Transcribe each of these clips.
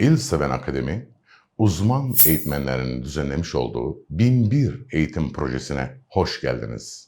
İl Seven Akademi, uzman eğitmenlerin düzenlemiş olduğu 1001 eğitim projesine hoş geldiniz.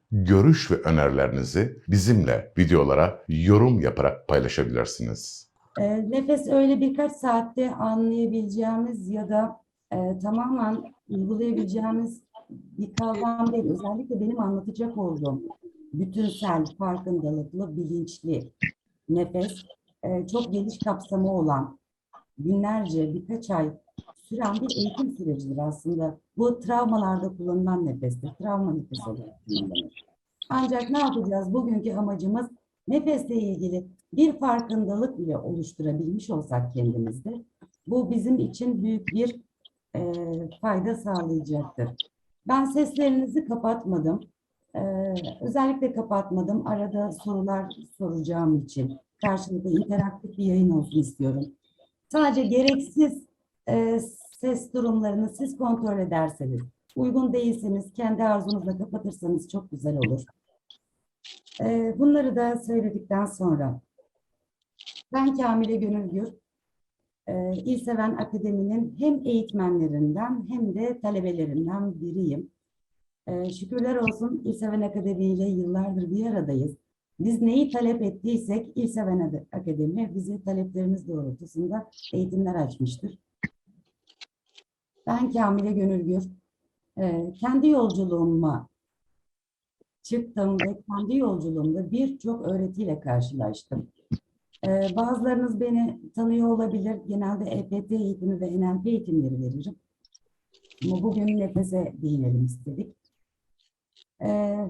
görüş ve önerilerinizi bizimle videolara yorum yaparak paylaşabilirsiniz. E, nefes öyle birkaç saatte anlayabileceğimiz ya da e, tamamen uygulayabileceğimiz bir kavram değil. Özellikle benim anlatacak olduğum bütünsel, farkındalıklı, bilinçli nefes e, çok geniş kapsamı olan günlerce, birkaç ay süren bir eğitim sürecidir aslında. Bu travmalarda kullanılan nefestir. Travma nefesi olarak. Ancak ne yapacağız? Bugünkü amacımız nefesle ilgili bir farkındalık bile oluşturabilmiş olsak kendimizde bu bizim için büyük bir e, fayda sağlayacaktır. Ben seslerinizi kapatmadım. E, özellikle kapatmadım. Arada sorular soracağım için karşılıklı interaktif bir yayın olsun istiyorum. Sadece gereksiz e, ses durumlarını siz kontrol ederseniz, uygun değilseniz kendi arzunuzla kapatırsanız çok güzel olur. E, bunları da söyledikten sonra ben Kamile Gönül Gür, e, İlseven Akademi'nin hem eğitmenlerinden hem de talebelerinden biriyim. E, şükürler olsun İlseven Akademi ile yıllardır bir aradayız. Biz neyi talep ettiysek İlseven Ad- Akademi bize taleplerimiz doğrultusunda eğitimler açmıştır. Ben Kamile Gönül Gür. E, kendi yolculuğuma çıktım ve kendi yolculuğumda birçok öğretiyle karşılaştım. Ee, bazılarınız beni tanıyor olabilir. Genelde EPT eğitimi ve NLP eğitimleri veririm. Ama bugün nefese değinelim istedik. Ee,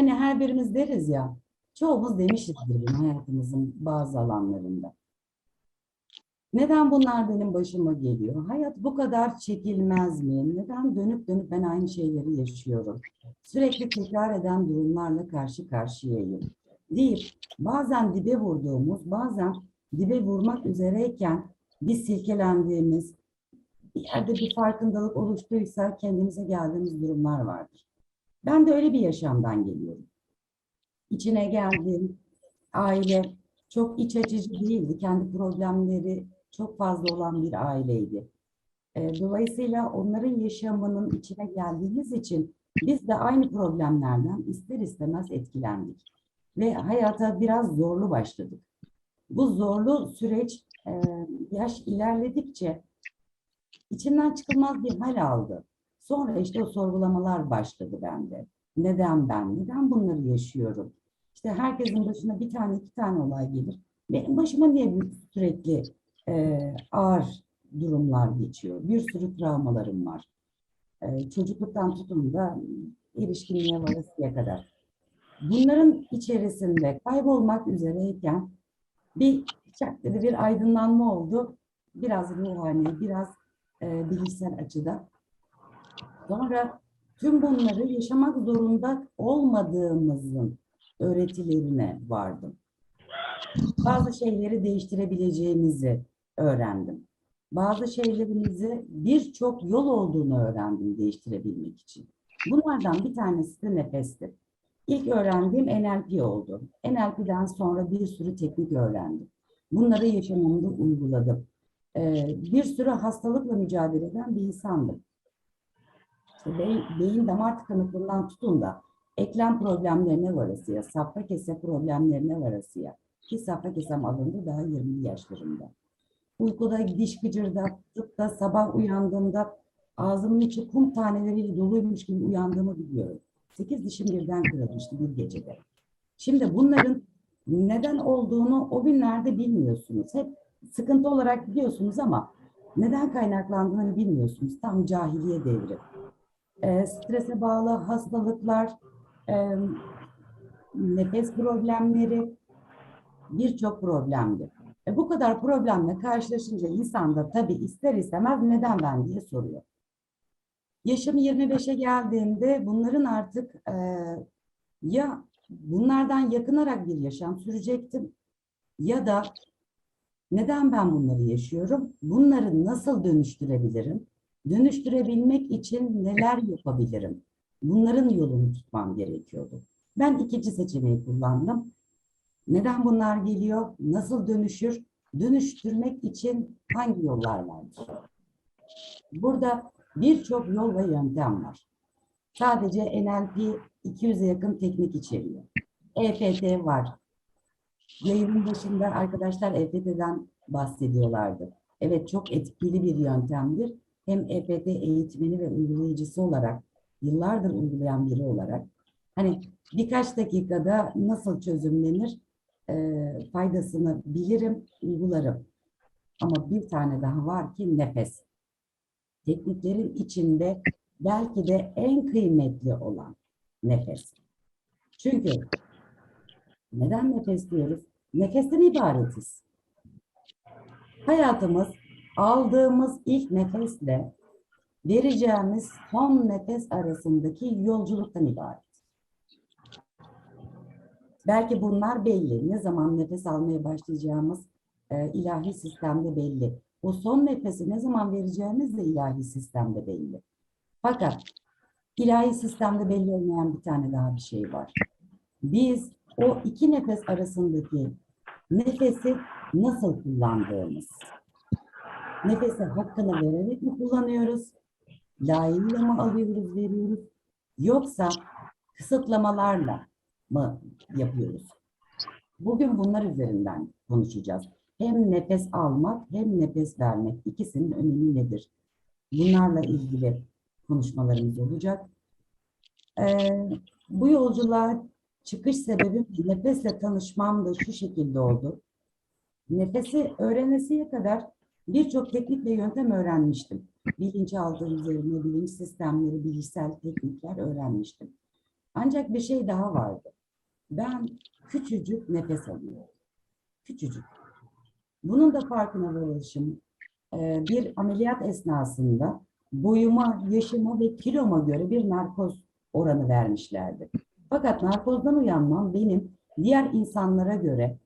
hani her birimiz deriz ya, çoğumuz demişizdir bunu hayatımızın bazı alanlarında. Neden bunlar benim başıma geliyor? Hayat bu kadar çekilmez mi? Neden dönüp dönüp ben aynı şeyleri yaşıyorum? Sürekli tekrar eden durumlarla karşı karşıyayım deyip bazen dibe vurduğumuz, bazen dibe vurmak üzereyken bir silkelendiğimiz, bir yerde bir farkındalık oluştuysa kendimize geldiğimiz durumlar vardır. Ben de öyle bir yaşamdan geliyorum. İçine geldiğim aile çok iç açıcı değildi. Kendi problemleri çok fazla olan bir aileydi. Dolayısıyla onların yaşamının içine geldiğimiz için biz de aynı problemlerden ister istemez etkilendik ve hayata biraz zorlu başladık. Bu zorlu süreç yaş ilerledikçe içinden çıkılmaz bir hal aldı. Sonra işte o sorgulamalar başladı bende. Neden ben? Neden bunları yaşıyorum? İşte herkesin başına bir tane iki tane olay gelir. Benim başıma niye sürekli e, ağır durumlar geçiyor? Bir sürü travmalarım var. E, çocukluktan tutun da erişkinliğe varasıya kadar bunların içerisinde kaybolmak üzereyken bir çak dedi bir aydınlanma oldu. Biraz ruhani, biraz e, bilişsel açıda. Sonra tüm bunları yaşamak zorunda olmadığımızın öğretilerine vardım. Bazı şeyleri değiştirebileceğimizi öğrendim. Bazı şeylerimizi birçok yol olduğunu öğrendim değiştirebilmek için. Bunlardan bir tanesi de nefesti. İlk öğrendiğim NLP oldu. NLP'den sonra bir sürü teknik öğrendim. Bunları yaşamımda uyguladım. Ee, bir sürü hastalıkla mücadele eden bir insandım. İşte beyin, beyin damar tıkanıklığından tutun da eklem problemlerine varasıya, safra kese problemlerine varasıya. Ki safra kesem alındı daha 20 yaşlarında. Uykuda diş gıcırdatıp da sabah uyandığımda ağzımın içi kum taneleriyle doluymuş gibi uyandığımı biliyorum. Sekiz dişim birden kırılmıştı bir gecede. Şimdi bunların neden olduğunu o günlerde bilmiyorsunuz. Hep sıkıntı olarak biliyorsunuz ama neden kaynaklandığını bilmiyorsunuz. Tam cahiliye devri. Ee, strese bağlı hastalıklar, e, nefes problemleri, birçok problemdi. E, bu kadar problemle karşılaşınca insan da tabii ister istemez neden ben diye soruyor. Yaşım 25'e geldiğinde bunların artık e, ya bunlardan yakınarak bir yaşam sürecektim ya da neden ben bunları yaşıyorum? Bunları nasıl dönüştürebilirim? Dönüştürebilmek için neler yapabilirim? Bunların yolunu tutmam gerekiyordu. Ben ikinci seçeneği kullandım. Neden bunlar geliyor? Nasıl dönüşür? Dönüştürmek için hangi yollar vardır? Burada birçok yol ve yöntem var. Sadece NLP 200'e yakın teknik içeriyor. EFT var. Yayının başında arkadaşlar EFT'den bahsediyorlardı. Evet çok etkili bir yöntemdir. Hem EFT eğitmeni ve uygulayıcısı olarak, yıllardır uygulayan biri olarak, hani birkaç dakikada nasıl çözümlenir e, faydasını bilirim, uygularım. Ama bir tane daha var ki nefes. Tekniklerin içinde belki de en kıymetli olan nefes. Çünkü neden nefes diyoruz? Nefesten ibaretiz. Hayatımız aldığımız ilk nefesle vereceğimiz son nefes arasındaki yolculuktan ibaret. Belki bunlar belli. Ne zaman nefes almaya başlayacağımız e, ilahi sistemde belli. O son nefesi ne zaman vereceğimiz de ilahi sistemde belli. Fakat ilahi sistemde belli olmayan bir tane daha bir şey var. Biz o iki nefes arasındaki nefesi nasıl kullandığımız. Nefesi hakkını vererek mi kullanıyoruz? Layığıyla mı alıyoruz, veriyoruz? Yoksa kısıtlamalarla mı yapıyoruz? Bugün bunlar üzerinden konuşacağız. Hem nefes almak hem nefes vermek ikisinin önemi nedir? Bunlarla ilgili konuşmalarımız olacak. Ee, bu yolculuğa çıkış sebebim nefesle tanışmam da şu şekilde oldu. Nefesi öğrenesiye kadar birçok teknik ve yöntem öğrenmiştim. Bilinçaltı üzerine bilinç sistemleri, bilişsel teknikler öğrenmiştim. Ancak bir şey daha vardı. Ben küçücük nefes alıyorum. Küçücük. Bunun da farkına varışım e, bir ameliyat esnasında boyuma, yaşıma ve kiloma göre bir narkoz oranı vermişlerdi. Fakat narkozdan uyanmam benim diğer insanlara göre,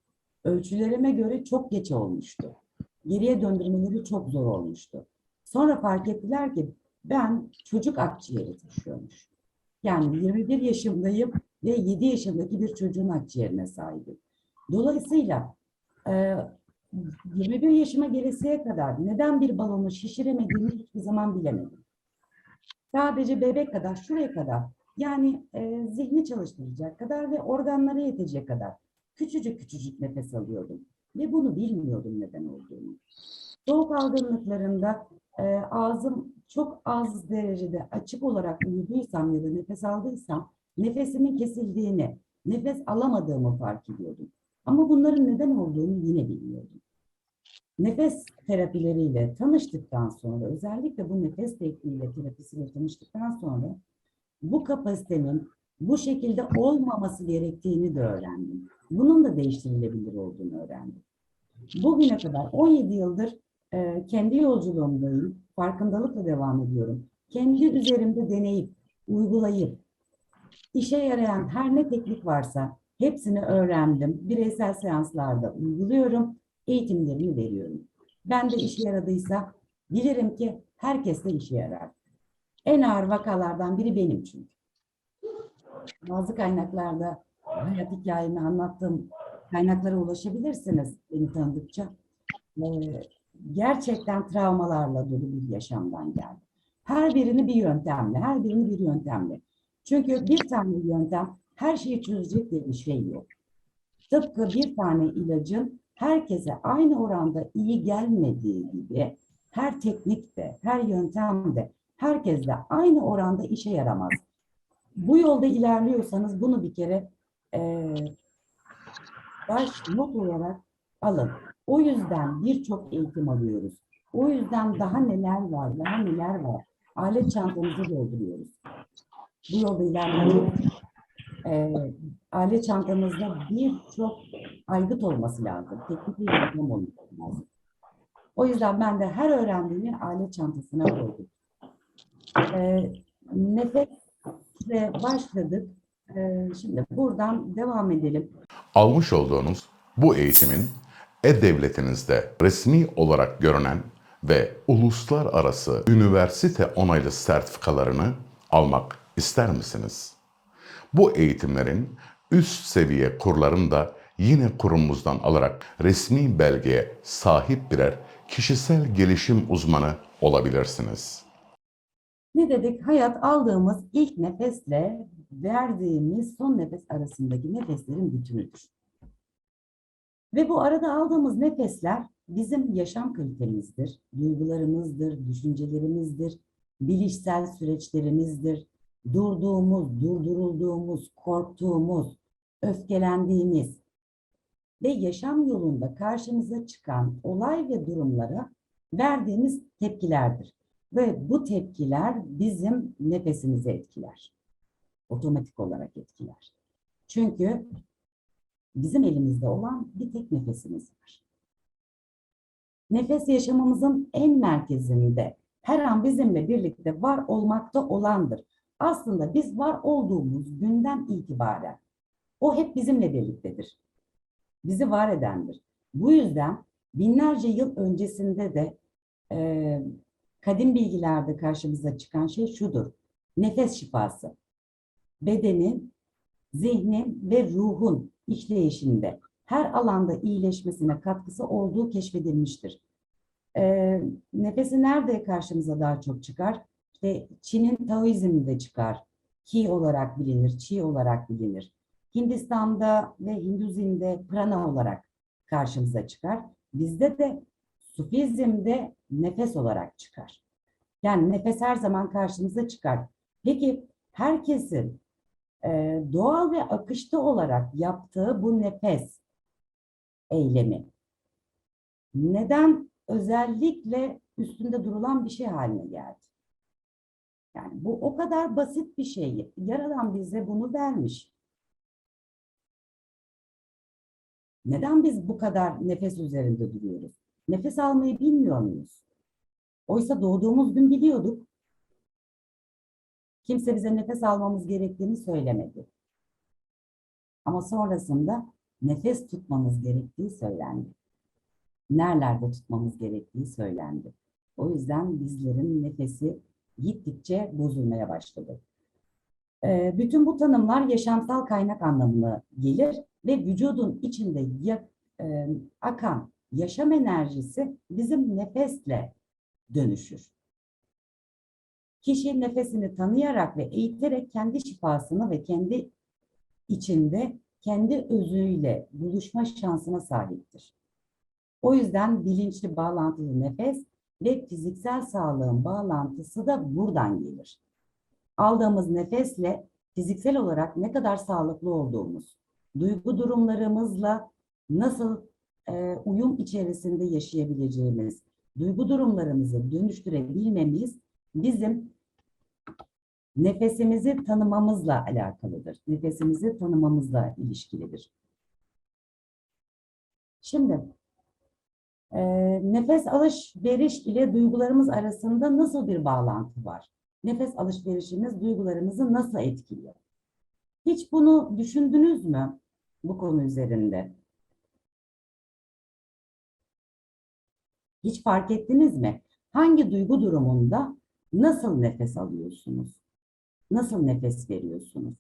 ölçülerime göre çok geç olmuştu. Geriye döndürmeleri çok zor olmuştu. Sonra fark ettiler ki ben çocuk akciğeri taşıyormuş. Yani 21 yaşındayım ve 7 yaşındaki bir çocuğun akciğerine sahibim. Dolayısıyla e, 21 yaşıma gelesiye kadar neden bir balonu şişiremediğimi hiçbir zaman bilemedim. Sadece bebek kadar, şuraya kadar yani e, zihni çalıştıracak kadar ve organlara yetecek kadar küçücük küçücük nefes alıyordum. Ve bunu bilmiyordum neden olduğunu. Soğuk algınlıklarında e, ağzım çok az derecede açık olarak uyuduysam ya da nefes aldıysam nefesimin kesildiğini, nefes alamadığımı fark ediyordum. Ama bunların neden olduğunu yine bilmiyordum. Nefes terapileriyle tanıştıktan sonra, özellikle bu nefes tekniğiyle terapisiyle tanıştıktan sonra bu kapasitenin bu şekilde olmaması gerektiğini de öğrendim. Bunun da değiştirilebilir olduğunu öğrendim. Bugüne kadar 17 yıldır e, kendi yolculuğumdayım. Farkındalıkla devam ediyorum. Kendi üzerimde deneyip, uygulayıp, işe yarayan her ne teknik varsa hepsini öğrendim. Bireysel seanslarda uyguluyorum. Eğitimlerimi veriyorum. Ben de işe yaradıysa bilirim ki herkes de işe yarar. En ağır vakalardan biri benim çünkü. Bazı kaynaklarda hayat hikayemi anlattığım kaynaklara ulaşabilirsiniz beni tanıdıkça. Ee, gerçekten travmalarla dolu bir yaşamdan geldim. Her birini bir yöntemle, her birini bir yöntemle. Çünkü bir tane yöntem her şeyi çözecek diye bir şey yok. Tıpkı bir tane ilacın herkese aynı oranda iyi gelmediği gibi her teknik de, her yöntem de herkeste aynı oranda işe yaramaz. Bu yolda ilerliyorsanız bunu bir kere e, baş not olarak alın. O yüzden birçok eğitim alıyoruz. O yüzden daha neler var, daha neler var. Alet çantamızı dolduruyoruz. Bu yolda ilerlemek e, alet çantamızda birçok aygıt olması lazım. Teknik bir yöntem olması lazım. O yüzden ben de her öğrendiğimi alet çantasına koydum. Ee, nefesle başladık. Ee, şimdi buradan devam edelim. Almış olduğunuz bu eğitimin e-devletinizde resmi olarak görünen ve uluslararası üniversite onaylı sertifikalarını almak ister misiniz? Bu eğitimlerin üst seviye kurlarını da yine kurumumuzdan alarak resmi belgeye sahip birer kişisel gelişim uzmanı olabilirsiniz. Ne dedik? Hayat aldığımız ilk nefesle verdiğimiz son nefes arasındaki nefeslerin bütünüdür. Ve bu arada aldığımız nefesler bizim yaşam kalitemizdir, duygularımızdır, düşüncelerimizdir, bilişsel süreçlerimizdir, durduğumuz, durdurulduğumuz, korktuğumuz, öfkelendiğimiz ve yaşam yolunda karşımıza çıkan olay ve durumlara verdiğimiz tepkilerdir. Ve bu tepkiler bizim nefesimizi etkiler. Otomatik olarak etkiler. Çünkü bizim elimizde olan bir tek nefesimiz var. Nefes yaşamımızın en merkezinde her an bizimle birlikte var olmakta olandır. Aslında biz var olduğumuz günden itibaren o hep bizimle birliktedir. Bizi var edendir. Bu yüzden binlerce yıl öncesinde de e, kadim bilgilerde karşımıza çıkan şey şudur. Nefes şifası. Bedenin, zihnin ve ruhun işleyişinde her alanda iyileşmesine katkısı olduğu keşfedilmiştir. Ee, nefesi nerede karşımıza daha çok çıkar? İşte Çin'in Taoizminde çıkar. Ki olarak bilinir, Çi olarak bilinir. Hindistan'da ve Hinduzm'de prana olarak karşımıza çıkar. Bizde de Sufizm'de nefes olarak çıkar. Yani nefes her zaman karşımıza çıkar. Peki herkesin e, doğal ve akışta olarak yaptığı bu nefes eylemi neden özellikle üstünde durulan bir şey haline geldi? Yani bu o kadar basit bir şey. Yaradan bize bunu vermiş. Neden biz bu kadar nefes üzerinde duruyoruz? Nefes almayı bilmiyor muyuz? Oysa doğduğumuz gün biliyorduk. Kimse bize nefes almamız gerektiğini söylemedi. Ama sonrasında nefes tutmamız gerektiği söylendi. Nerelerde tutmamız gerektiği söylendi. O yüzden bizlerin nefesi gittikçe bozulmaya başladı. Ee, bütün bu tanımlar yaşamsal kaynak anlamına gelir ve vücudun içinde e, akan yaşam enerjisi bizim nefesle dönüşür. Kişi nefesini tanıyarak ve eğiterek kendi şifasını ve kendi içinde kendi özüyle buluşma şansına sahiptir. O yüzden bilinçli bağlantılı nefes ve fiziksel sağlığın bağlantısı da buradan gelir. Aldığımız nefesle fiziksel olarak ne kadar sağlıklı olduğumuz, duygu durumlarımızla nasıl e, uyum içerisinde yaşayabileceğimiz, duygu durumlarımızı dönüştürebilmemiz bizim nefesimizi tanımamızla alakalıdır. Nefesimizi tanımamızla ilişkilidir. Şimdi e, nefes alışveriş ile duygularımız arasında nasıl bir bağlantı var? Nefes alışverişimiz duygularımızı nasıl etkiliyor? Hiç bunu düşündünüz mü bu konu üzerinde? Hiç fark ettiniz mi? Hangi duygu durumunda nasıl nefes alıyorsunuz? Nasıl nefes veriyorsunuz?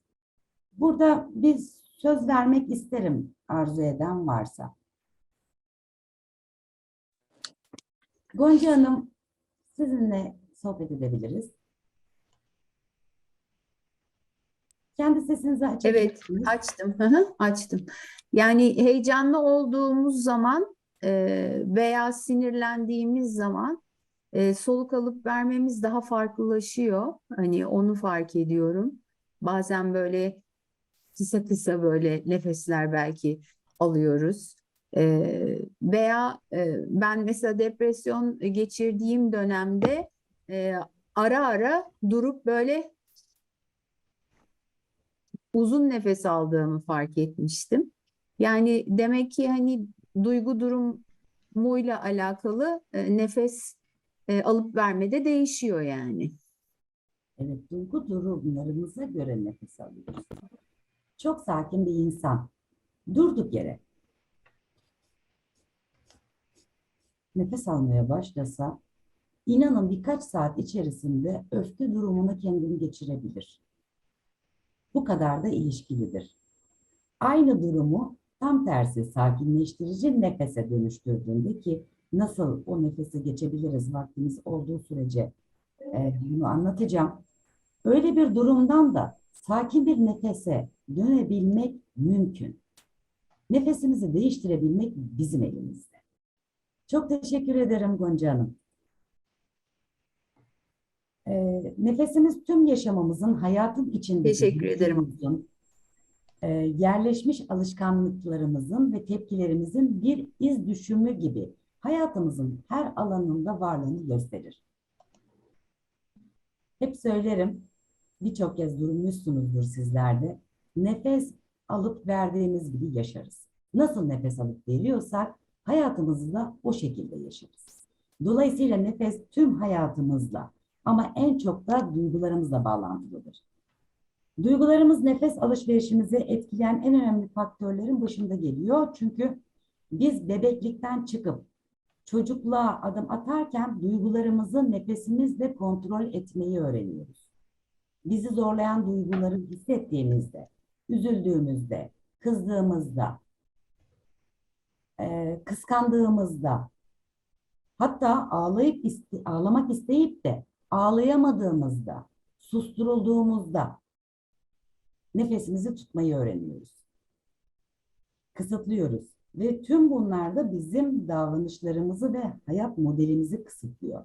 Burada bir söz vermek isterim arzu eden varsa. Gonca Hanım, sizinle sohbet edebiliriz. Kendi sesinizi açabilir Evet, açtım. Açtım. Yani heyecanlı olduğumuz zaman veya sinirlendiğimiz zaman e, soluk alıp vermemiz daha farklılaşıyor. Hani onu fark ediyorum. Bazen böyle kısa kısa böyle nefesler belki alıyoruz. E, veya e, ben mesela depresyon geçirdiğim dönemde e, ara ara durup böyle uzun nefes aldığımı fark etmiştim. Yani demek ki hani duygu durum durumuyla alakalı e, nefes e, alıp vermede değişiyor yani. Evet, duygu durumlarımıza göre nefes alıyoruz. Çok sakin bir insan. Durduk yere nefes almaya başlasa, inanın birkaç saat içerisinde öfke durumuna kendini geçirebilir. Bu kadar da ilişkilidir. Aynı durumu tam tersi sakinleştirici nefese dönüştürdüğünde ki nasıl o nefesi geçebiliriz vaktimiz olduğu sürece e, bunu anlatacağım. Öyle bir durumdan da sakin bir nefese dönebilmek mümkün. Nefesimizi değiştirebilmek bizim elimizde. Çok teşekkür ederim Gonca Hanım. Ee, nefesimiz tüm yaşamımızın, hayatın içinde Teşekkür ederim. yerleşmiş alışkanlıklarımızın ve tepkilerimizin bir iz düşümü gibi hayatımızın her alanında varlığını gösterir. Hep söylerim, birçok kez durmuşsunuzdur sizlerde. Nefes alıp verdiğimiz gibi yaşarız. Nasıl nefes alıp veriyorsak hayatımızı da o şekilde yaşarız. Dolayısıyla nefes tüm hayatımızla ama en çok da duygularımızla bağlantılıdır. Duygularımız nefes alışverişimizi etkileyen en önemli faktörlerin başında geliyor. Çünkü biz bebeklikten çıkıp çocukluğa adım atarken duygularımızı nefesimizle kontrol etmeyi öğreniyoruz. Bizi zorlayan duyguları hissettiğimizde, üzüldüğümüzde, kızdığımızda, e, kıskandığımızda, hatta ağlayıp ağlamak isteyip de ağlayamadığımızda, susturulduğumuzda nefesimizi tutmayı öğreniyoruz. Kısıtlıyoruz ve tüm bunlar da bizim davranışlarımızı ve hayat modelimizi kısıtlıyor.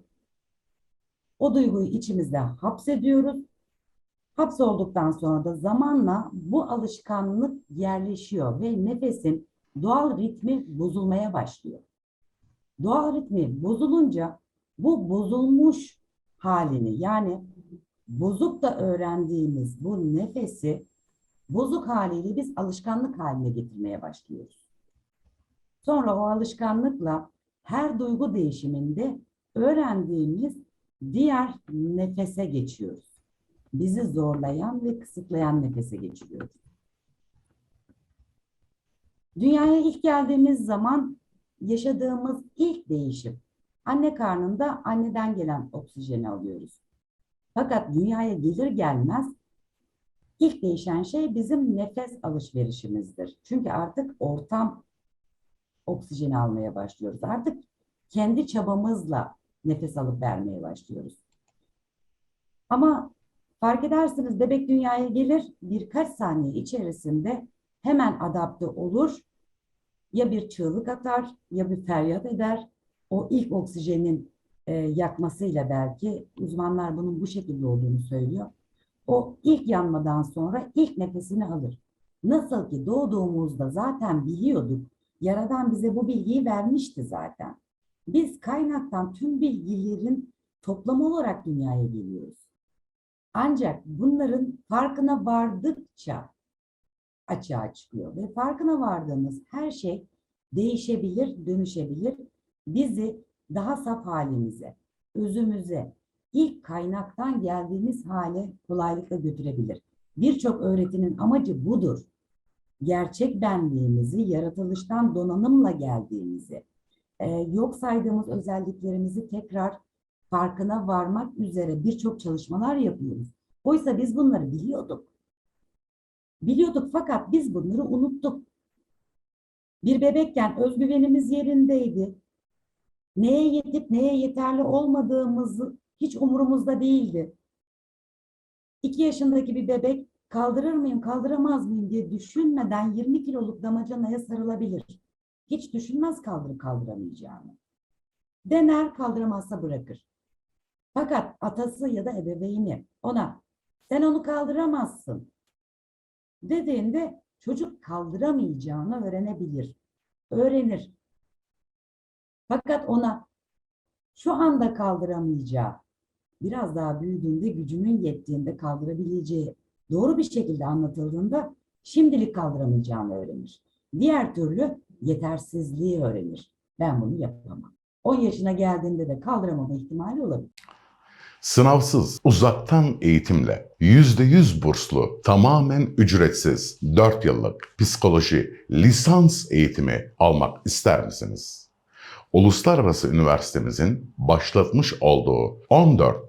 O duyguyu içimizde hapsediyoruz. Hapsolduktan sonra da zamanla bu alışkanlık yerleşiyor ve nefesin doğal ritmi bozulmaya başlıyor. Doğal ritmi bozulunca bu bozulmuş halini yani bozuk da öğrendiğimiz bu nefesi bozuk haliyle biz alışkanlık haline getirmeye başlıyoruz. Sonra o alışkanlıkla her duygu değişiminde öğrendiğimiz diğer nefese geçiyoruz. Bizi zorlayan ve kısıtlayan nefese geçiyoruz. Dünyaya ilk geldiğimiz zaman yaşadığımız ilk değişim. Anne karnında anneden gelen oksijeni alıyoruz. Fakat dünyaya gelir gelmez ilk değişen şey bizim nefes alışverişimizdir. Çünkü artık ortam oksijeni almaya başlıyoruz. Artık kendi çabamızla nefes alıp vermeye başlıyoruz. Ama fark edersiniz bebek dünyaya gelir birkaç saniye içerisinde hemen adapte olur. Ya bir çığlık atar ya bir feryat eder. O ilk oksijenin e, yakmasıyla belki uzmanlar bunun bu şekilde olduğunu söylüyor. O ilk yanmadan sonra ilk nefesini alır. Nasıl ki doğduğumuzda zaten biliyorduk. Yaradan bize bu bilgiyi vermişti zaten. Biz kaynaktan tüm bilgilerin toplamı olarak dünyaya geliyoruz. Ancak bunların farkına vardıkça açığa çıkıyor ve farkına vardığımız her şey değişebilir, dönüşebilir. Bizi daha saf halimize, özümüze, ilk kaynaktan geldiğimiz hale kolaylıkla götürebilir. Birçok öğretinin amacı budur. Gerçek benliğimizi, yaratılıştan donanımla geldiğimizi, e, yok saydığımız özelliklerimizi tekrar farkına varmak üzere birçok çalışmalar yapıyoruz. Oysa biz bunları biliyorduk. Biliyorduk fakat biz bunları unuttuk. Bir bebekken özgüvenimiz yerindeydi. Neye yetip neye yeterli olmadığımızı hiç umurumuzda değildi. İki yaşındaki bir bebek kaldırır mıyım, kaldıramaz mıyım diye düşünmeden 20 kiloluk damacanaya sarılabilir. Hiç düşünmez kaldırıp kaldıramayacağını. Dener, kaldıramazsa bırakır. Fakat atası ya da ebeveyni ona sen onu kaldıramazsın dediğinde çocuk kaldıramayacağını öğrenebilir. Öğrenir. Fakat ona şu anda kaldıramayacağı, biraz daha büyüdüğünde gücünün yettiğinde kaldırabileceği doğru bir şekilde anlatıldığında şimdilik kaldıramayacağını öğrenir. Diğer türlü yetersizliği öğrenir. Ben bunu yapamam. 10 yaşına geldiğinde de kaldıramama ihtimali olabilir. Sınavsız, uzaktan eğitimle %100 burslu, tamamen ücretsiz 4 yıllık psikoloji lisans eğitimi almak ister misiniz? Uluslararası Üniversitemizin başlatmış olduğu 14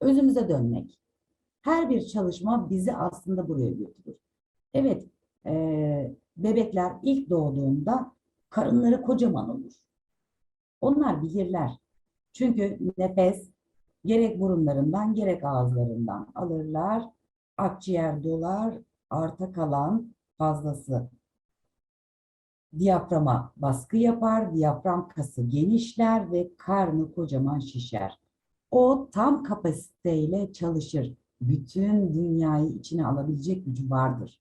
özümüze dönmek. Her bir çalışma bizi aslında buraya götürür. Evet, e, bebekler ilk doğduğunda karınları kocaman olur. Onlar bilirler. Çünkü nefes gerek burunlarından gerek ağızlarından alırlar. Akciğer dolar, arta kalan fazlası diyaframa baskı yapar, diyafram kası genişler ve karnı kocaman şişer. O tam kapasiteyle çalışır. Bütün dünyayı içine alabilecek gücü vardır.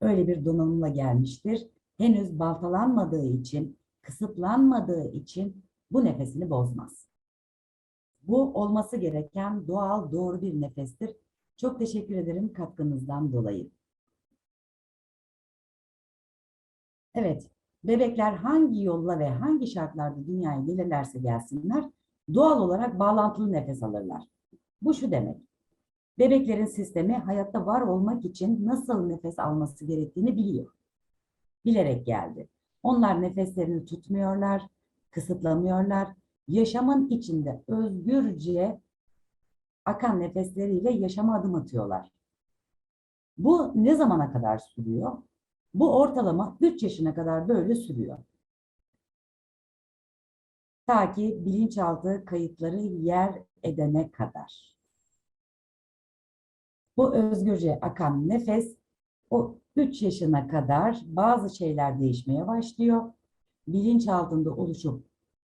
Öyle bir donanımla gelmiştir. Henüz baltalanmadığı için, kısıtlanmadığı için bu nefesini bozmaz. Bu olması gereken doğal doğru bir nefestir. Çok teşekkür ederim katkınızdan dolayı. Evet, bebekler hangi yolla ve hangi şartlarda dünyaya gelirlerse gelsinler, doğal olarak bağlantılı nefes alırlar. Bu şu demek, bebeklerin sistemi hayatta var olmak için nasıl nefes alması gerektiğini biliyor. Bilerek geldi. Onlar nefeslerini tutmuyorlar, kısıtlamıyorlar. Yaşamın içinde özgürce akan nefesleriyle yaşama adım atıyorlar. Bu ne zamana kadar sürüyor? Bu ortalama 3 yaşına kadar böyle sürüyor. Ta ki bilinçaltı kayıtları yer edene kadar. Bu özgürce akan nefes o 3 yaşına kadar bazı şeyler değişmeye başlıyor. Bilinçaltında oluşup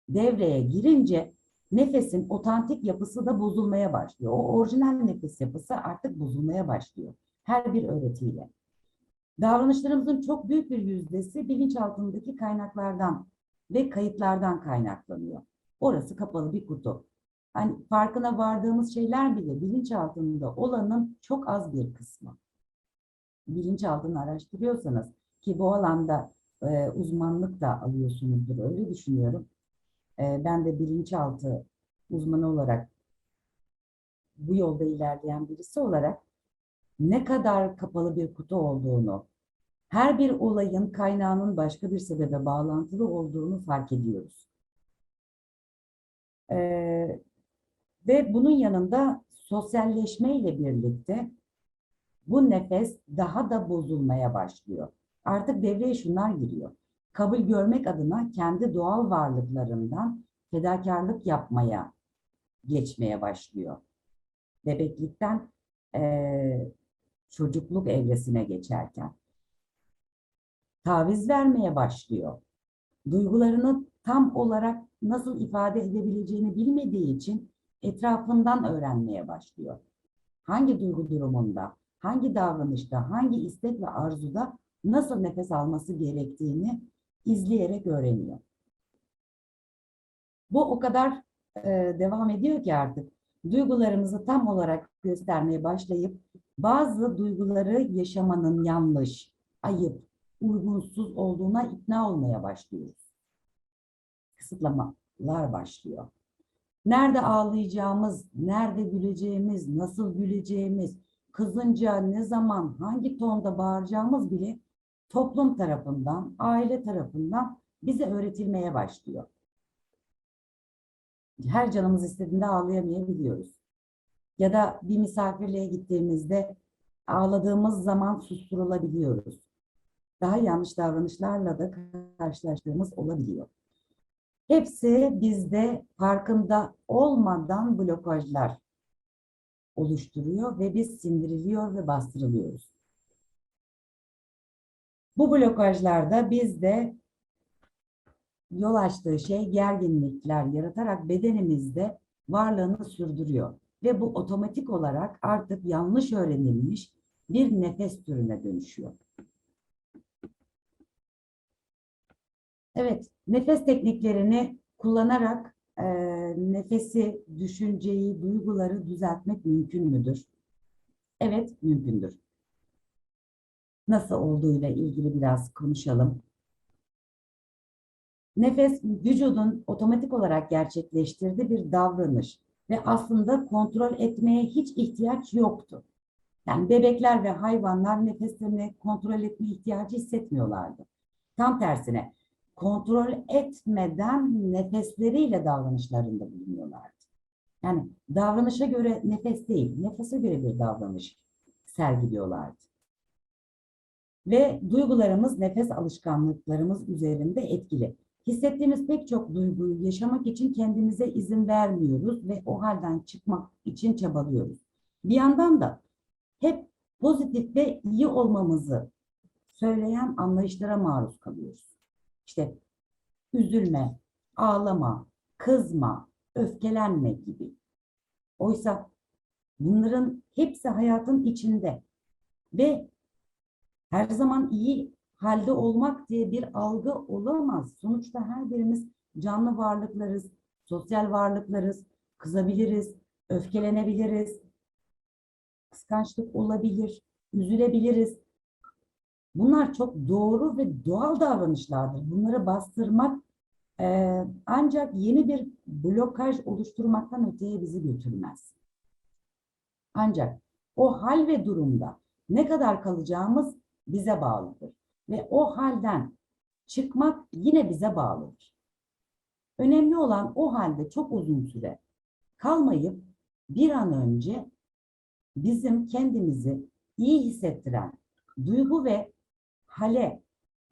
devreye girince nefesin otantik yapısı da bozulmaya başlıyor. O orijinal nefes yapısı artık bozulmaya başlıyor. Her bir öğretiyle. Davranışlarımızın çok büyük bir yüzdesi bilinçaltındaki kaynaklardan ve kayıtlardan kaynaklanıyor. Orası kapalı bir kutu. Hani farkına vardığımız şeyler bile bilinçaltında olanın çok az bir kısmı. Bilinçaltını araştırıyorsanız ki bu alanda e, uzmanlık da alıyorsunuzdur öyle düşünüyorum. E, ben de bilinçaltı uzmanı olarak bu yolda ilerleyen birisi olarak ne kadar kapalı bir kutu olduğunu, her bir olayın kaynağının başka bir sebebe bağlantılı olduğunu fark ediyoruz. Ee, ve bunun yanında sosyalleşme ile birlikte bu nefes daha da bozulmaya başlıyor. Artık devreye şunlar giriyor. Kabul görmek adına kendi doğal varlıklarından fedakarlık yapmaya geçmeye başlıyor. Bebeklikten eee çocukluk evresine geçerken taviz vermeye başlıyor. Duygularını tam olarak nasıl ifade edebileceğini bilmediği için etrafından öğrenmeye başlıyor. Hangi duygu durumunda, hangi davranışta, hangi istek ve arzuda nasıl nefes alması gerektiğini izleyerek öğreniyor. Bu o kadar e, devam ediyor ki artık duygularımızı tam olarak göstermeye başlayıp bazı duyguları yaşamanın yanlış, ayıp, uygunsuz olduğuna ikna olmaya başlıyoruz. Kısıtlamalar başlıyor. Nerede ağlayacağımız, nerede güleceğimiz, nasıl güleceğimiz, kızınca ne zaman, hangi tonda bağıracağımız bile toplum tarafından, aile tarafından bize öğretilmeye başlıyor. Her canımız istediğinde ağlayamayabiliyoruz ya da bir misafirliğe gittiğimizde ağladığımız zaman susturulabiliyoruz. Daha yanlış davranışlarla da karşılaştığımız olabiliyor. Hepsi bizde farkında olmadan blokajlar oluşturuyor ve biz sindiriliyor ve bastırılıyoruz. Bu blokajlarda bizde yol açtığı şey gerginlikler yaratarak bedenimizde varlığını sürdürüyor. Ve bu otomatik olarak artık yanlış öğrenilmiş bir nefes türüne dönüşüyor. Evet, nefes tekniklerini kullanarak e, nefesi, düşünceyi, duyguları düzeltmek mümkün müdür? Evet, mümkündür. Nasıl olduğuyla ilgili biraz konuşalım. Nefes vücudun otomatik olarak gerçekleştirdiği bir davranış ve aslında kontrol etmeye hiç ihtiyaç yoktu. Yani bebekler ve hayvanlar nefeslerini kontrol etme ihtiyacı hissetmiyorlardı. Tam tersine kontrol etmeden nefesleriyle davranışlarında bulunuyorlardı. Yani davranışa göre nefes değil, nefese göre bir davranış sergiliyorlardı. Ve duygularımız nefes alışkanlıklarımız üzerinde etkili. Hissettiğimiz pek çok duyguyu yaşamak için kendimize izin vermiyoruz ve o halden çıkmak için çabalıyoruz. Bir yandan da hep pozitif ve iyi olmamızı söyleyen anlayışlara maruz kalıyoruz. İşte üzülme, ağlama, kızma, öfkelenme gibi. Oysa bunların hepsi hayatın içinde ve her zaman iyi halde olmak diye bir algı olamaz. Sonuçta her birimiz canlı varlıklarız, sosyal varlıklarız, kızabiliriz, öfkelenebiliriz, kıskançlık olabilir, üzülebiliriz. Bunlar çok doğru ve doğal davranışlardır. Bunları bastırmak eee, ancak yeni bir blokaj oluşturmaktan öteye bizi götürmez. Ancak o hal ve durumda ne kadar kalacağımız bize bağlıdır. Ve o halden çıkmak yine bize bağlıdır. Önemli olan o halde çok uzun süre kalmayıp bir an önce bizim kendimizi iyi hissettiren duygu ve hale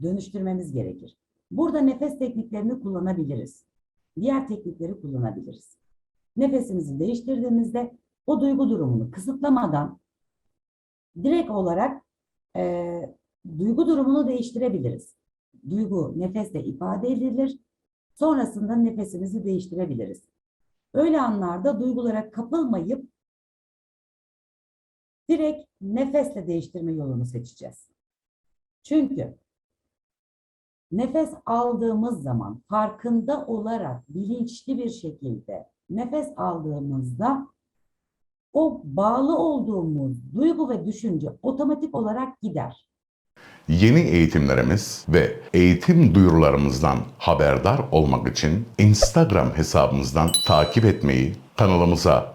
dönüştürmemiz gerekir. Burada nefes tekniklerini kullanabiliriz. Diğer teknikleri kullanabiliriz. Nefesimizi değiştirdiğimizde o duygu durumunu kısıtlamadan direkt olarak eee, duygu durumunu değiştirebiliriz. Duygu nefesle ifade edilir. Sonrasında nefesimizi değiştirebiliriz. Öyle anlarda duygulara kapılmayıp direkt nefesle değiştirme yolunu seçeceğiz. Çünkü nefes aldığımız zaman farkında olarak bilinçli bir şekilde nefes aldığımızda o bağlı olduğumuz duygu ve düşünce otomatik olarak gider. Yeni eğitimlerimiz ve eğitim duyurularımızdan haberdar olmak için Instagram hesabımızdan takip etmeyi, kanalımıza